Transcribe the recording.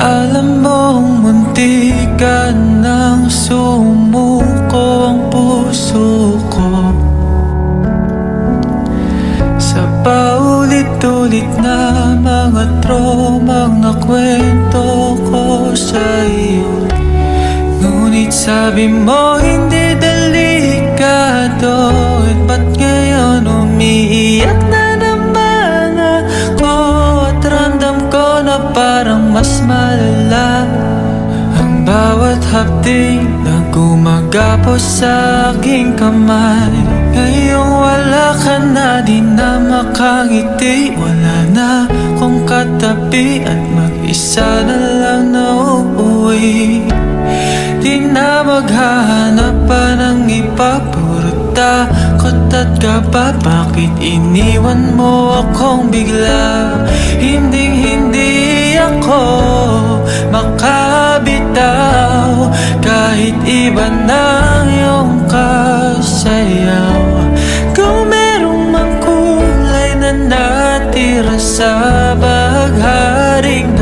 Alam mong munti ka nang sumuko ang puso ko. Sa paulit-ulit na mga tromang nakwento ko sa iyo Ngunit sabi mo hindi parang mas malala Ang bawat hapting na gumagapos sa aking kamay. Ngayong wala ka na di na makangiti. Wala na kong katabi at mag-isa na lang na uuwi Di na maghahanap pa ng iba Puro takot at kaba Bakit iniwan mo akong bigla ako makabitaw Kahit iba na iyong kasayaw. Kung merong mang kulay na natira sa bagharing